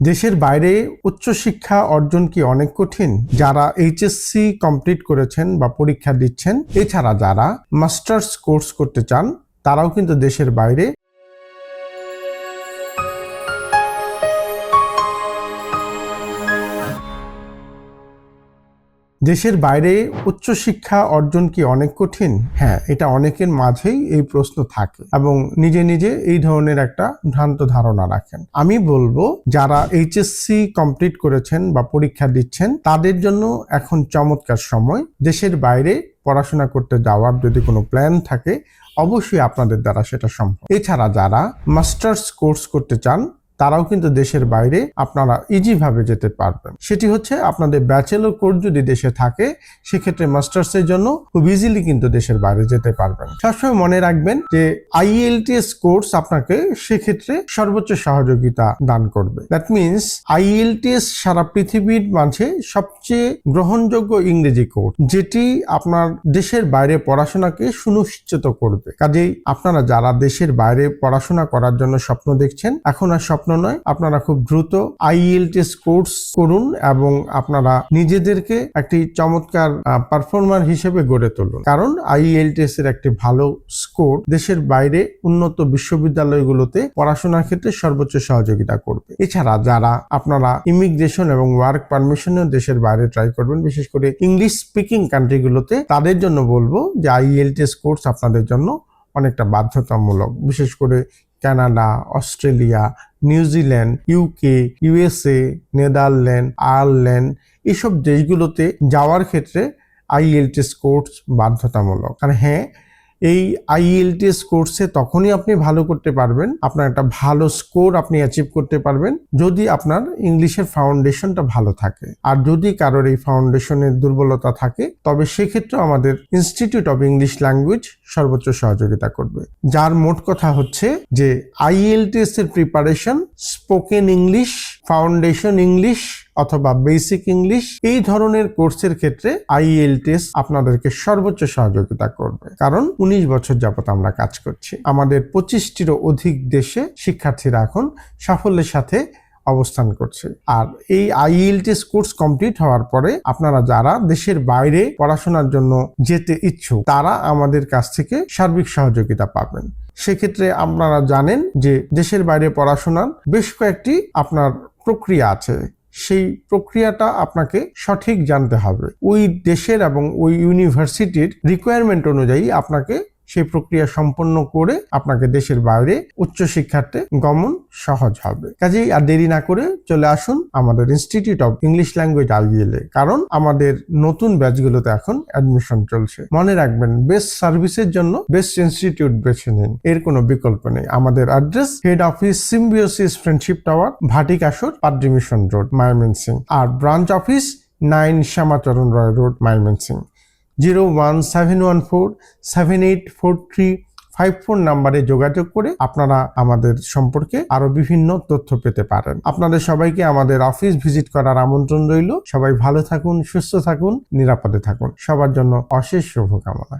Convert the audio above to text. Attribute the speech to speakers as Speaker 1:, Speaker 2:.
Speaker 1: দেশের বাইরে উচ্চশিক্ষা অর্জন কি অনেক কঠিন? যারা এইচএসসি কমপ্লিট করেছেন বা পরীক্ষা দিচ্ছেন, এছাড়া যারা মাস্টার্স কোর্স করতে চান, তারাও কিন্তু দেশের বাইরে দেশের বাইরে উচ্চশিক্ষা অর্জন কি অনেক কঠিন? হ্যাঁ এটা অনেকের মাঝেই এই প্রশ্ন থাকে এবং নিজে নিজে এই ধরনের একটা ভ্রান্ত ধারণা রাখেন। আমি বলব, যারা এইচএসসি কমপ্লিট করেছেন বা পরীক্ষা দিচ্ছেন, তাদের জন্য এখন চমৎকার সময়। দেশের বাইরে পড়াশোনা করতে যাওয়ার যদি কোনো প্ল্যান থাকে, অবশ্যই আপনাদের দ্বারা সেটা সম্ভব। এছাড়া যারা মাস্টার্স কোর্স করতে চান তারাও কিন্তু দেশের বাইরে আপনারা ইজিভাবে যেতে পারবেন। সেটি হচ্ছে আপনাদের ব্যাচেলর কোর্স যদি দেশে থাকে, সেক্ষেত্রে মাস্টার্সের জন্য খুব ইজিলি কিন্তু দেশের বাইরে যেতে পারবেন। সবসময় মনে রাখবেন যে আইএলটিএস কোর্স আপনাকে সেক্ষেত্রে সর্বোচ্চ সহযোগিতা দান করবে। দ্যাট মিনস আইএলটিএস সারা পৃথিবীর মাঝে সবচেয়ে গ্রহণযোগ্য ইংরেজি কোর্স যেটি আপনার দেশের বাইরে পড়াশোনাকে সুনিশ্চিত করবে। কাজেই আপনারা যারা দেশের বাইরে পড়াশোনা করার জন্য স্বপ্ন দেখছেন, এখন আর স্বপ্ন নয়, আপনারা খুব দ্রুত আইএলটিএস কোর্স করুন এবং আপনারা নিজেদেরকে একটি চমৎকার পারফর্মার হিসেবে গড়ে তুলুন। কারণ আইএলটিএস এর একটি ভালো স্কোর দেশের বাইরে উন্নত বিশ্ববিদ্যালয়গুলোতে পড়াশোনার ক্ষেত্রে সর্বোচ্চ সহযোগিতা করবে। এছাড়া যারা আপনারা ইমিগ্রেশন এবং ওয়ার্ক পারমিশনেও দেশের বাইরে ট্রাই করবেন, বিশেষ করে ইংলিশ স্পিকিং কান্ট্রিগুলোতে তাদের জন্য বলব যে আইএলটিএস কোর্স আপনাদের জন্য অনেকটা বাধ্যতামূলক। বিশেষ করে Canada, Australia New Zealand UK, USA, Netherland, Ireland এসব দেশগুলোতে যাওয়ার ক্ষেত্রে আইএলটিএস কোর্স বাধ্যতামূলক। কারণ হ্যাঁ এই আইএলটিএস কোর্সে তখনই আপনি ভালো করতে পারবেন। আপনার একটা ভালো স্কোর আপনি অ্যাচিভ করতে পারবেন, যদি আপনার ইংলিশের ফাউন্ডেশনটা ভালো থাকে। আর যদি কারোর এই ফাউন্ডেশনের দুর্বলতা থাকে, তবে সেক্ষেত্রে আমাদের ইনস্টিটিউট অফ ইংলিশ ল্যাঙ্গুয়েজ সর্বোচ্চ সহযোগিতা করবে। যার মোট কথা হচ্ছে যে আইএলটিএস এর preparation spoken English foundation English অথবা বেসিক ইংলিশ এই ধরনের কোর্সের ক্ষেত্রে আইএলটিএস আপনাদেরকে সর্বোচ্চ সহযোগিতা করবে। কারণ উনিশ বছর যাবত আমরা কাজ করছি। আমাদের পঁচিশটিরও অধিক দেশে শিক্ষার্থীরা এখন সাফল্যের সাথে অবস্থান করছে। আর এই আইএলটিএস কোর্স কমপ্লিট হওয়ার পরে আপনারা যারা দেশের বাইরে পড়াশোনার জন্য যেতে ইচ্ছুক, তারা আমাদের কাছ থেকে সার্বিক সহযোগিতা পাবেন। সেক্ষেত্রে আপনারা জানেন যে দেশের বাইরে পড়াশোনার বেশ কয়েকটি আপনার প্রক্রিয়া আছে। সেই প্রক্রিয়াটা আপনাকে সঠিক জানতে হবে। ওই দেশের এবং ওই ইউনিভার্সিটির রিকোয়ারমেন্ট অনুযায়ী আপনাকে সেই প্রক্রিয়া সম্পন্ন করে আপনাকে দেশের বাইরে উচ্চশিক্ষার্থে গমন সহজ হবে। কাজেই আর দেরি না করে চলে আসুন আমাদের institute of English language IL A. কারণ আমাদের নতুন ব্যাচগুলোতে এখন অ্যাডমিশন চলছে। মনে রাখবেন বেস্ট সার্ভিসের জন্য বেস্ট ইনস্টিটিউট বেছে নিন। এর কোনো বিকল্প নেই। আমাদের address head office Symbiosis friendship tower ভাটিকাসর পাড্ডি মিশন রোড মায়ামিনসিং আর branch office nine Shyamacharan Roy road Mymensingh zero one seven one four seven eight four three five four নাম্বারে যোগাযোগ করে আপনারা আমাদের সম্পর্কে আরও বিভিন্ন তথ্য পেতে পারেন। আপনাদের সবাইকে আমাদের অফিস ভিজিট করার আমন্ত্রণ রইল। সবাই ভালো থাকুন, সুস্থ থাকুন, নিরাপদে থাকুন। সবার জন্য অশেষ শুভকামনা।